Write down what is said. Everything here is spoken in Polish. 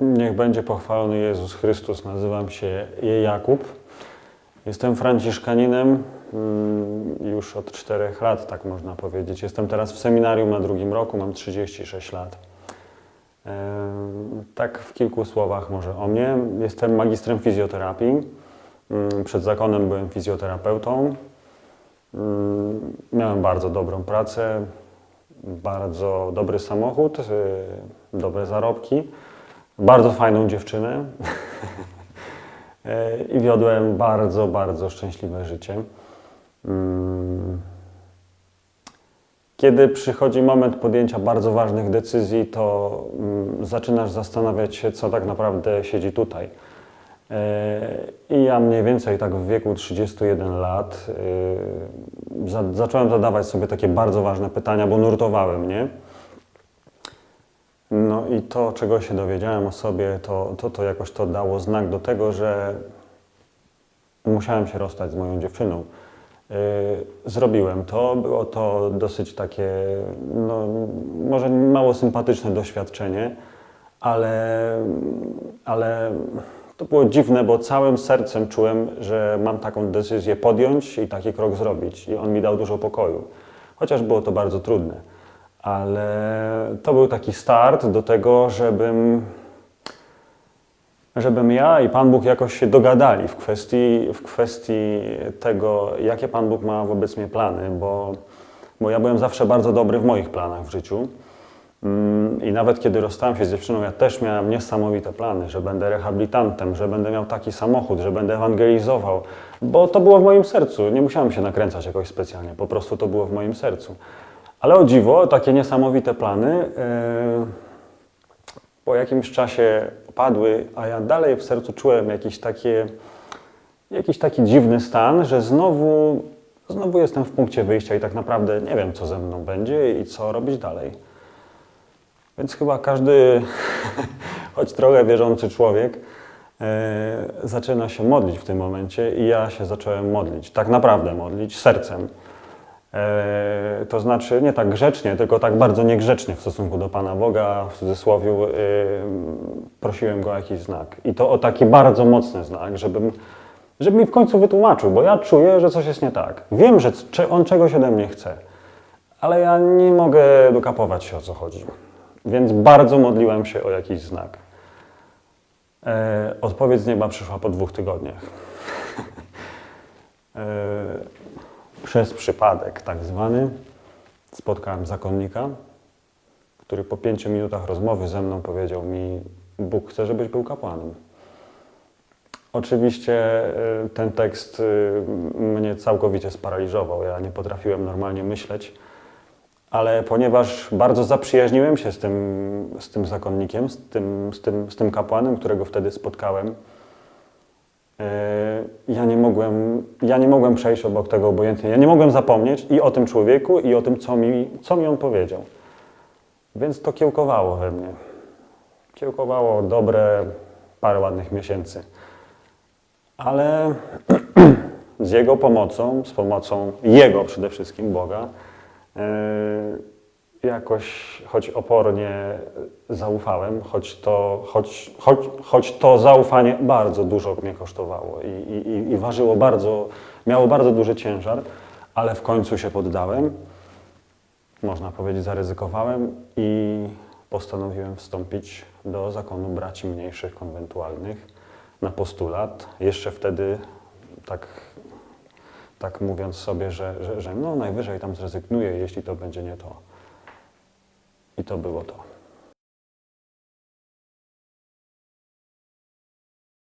Niech będzie pochwalony Jezus Chrystus. Nazywam się Jakub. Jestem franciszkaninem mm, już od czterech lat, tak można powiedzieć. Jestem teraz w seminarium na drugim roku, mam 36 lat. Tak w kilku słowach może o mnie. Jestem magistrem fizjoterapii. Mm, Przed zakonem byłem fizjoterapeutą. Mm, Miałem bardzo dobrą pracę, bardzo dobry samochód, y, dobre zarobki, bardzo fajną dziewczynę Y, i wiodłem bardzo, bardzo szczęśliwe życie. Mm. Kiedy przychodzi moment podjęcia bardzo ważnych decyzji, to mm, zaczynasz zastanawiać się, co tak naprawdę siedzi tutaj. Y, I ja mniej więcej tak w wieku 31 lat za, zacząłem zadawać sobie takie bardzo ważne pytania, bo nurtowały mnie. I to, czego się dowiedziałem o sobie, to, to, to jakoś to dało znak do tego, że musiałem się rozstać z moją dziewczyną. Yy, Zrobiłem to, było to dosyć takie, no, może mało sympatyczne doświadczenie, ale, ale to było dziwne, bo całym sercem czułem, że mam taką decyzję podjąć i taki krok zrobić. I on mi dał dużo pokoju, chociaż było to bardzo trudne. Ale to był taki start do tego, żebym żebym ja i Pan Bóg jakoś się dogadali w kwestii, w kwestii tego, jakie Pan Bóg ma wobec mnie plany, bo, bo ja byłem zawsze bardzo dobry w moich planach w życiu. Mm, I nawet kiedy rozstałem się z dziewczyną, ja też miałem niesamowite plany, że będę rehabilitantem, że będę miał taki samochód, że będę ewangelizował, bo to było w moim sercu. Nie musiałem się nakręcać jakoś specjalnie, po prostu to było w moim sercu. Ale o dziwo, takie niesamowite plany yy, po jakimś czasie padły, a ja dalej w sercu czułem jakiś, takie, jakiś taki dziwny stan, że znowu, znowu jestem w punkcie wyjścia i tak naprawdę nie wiem, co ze mną będzie i co robić dalej. Więc chyba każdy, choć trochę wierzący człowiek, e, zaczyna się modlić w tym momencie i ja się zacząłem modlić, tak naprawdę modlić sercem. E, to znaczy nie tak grzecznie, tylko tak bardzo niegrzecznie w stosunku do Pana Boga, w cudzysłowie e, prosiłem Go o jakiś znak. I to o taki bardzo mocny znak, żebym, żeby mi w końcu wytłumaczył, bo ja czuję, że coś jest nie tak. Wiem, że On czegoś ode mnie chce, ale ja nie mogę dokapować się o co chodzi. Więc bardzo modliłem się o jakiś znak. E, odpowiedź z nieba przyszła po dwóch tygodniach. przez przypadek tak zwany spotkałem zakonnika, który po pięciu minutach rozmowy ze mną powiedział mi: Bóg chce, żebyś był kapłanem. Oczywiście y, ten tekst y, mnie całkowicie sparaliżował. Ja nie potrafiłem normalnie myśleć, ale ponieważ bardzo zaprzyjaźniłem się z tym, z tym zakonnikiem, z tym, z, tym, z tym kapłanem, którego wtedy spotkałem, ja nie, mogłem, ja nie mogłem przejść obok tego obojętnie. Ja nie mogłem zapomnieć i o tym człowieku, i o tym, co mi, co mi on powiedział. Więc to kiełkowało we mnie. Kiełkowało dobre parę ładnych miesięcy. Ale z jego pomocą, z pomocą jego przede wszystkim, Boga, yy, jakoś, choć opornie zaufałem, choć to, choć, choć, choć to zaufanie bardzo dużo mnie kosztowało i, i, i ważyło bardzo, miało bardzo duży ciężar, ale w końcu się poddałem, można powiedzieć zaryzykowałem i postanowiłem wstąpić do zakonu braci mniejszych konwentualnych na postulat. Jeszcze wtedy tak tak mówiąc sobie, że, że, że no najwyżej tam zrezygnuję, jeśli to będzie nie to. I to było to.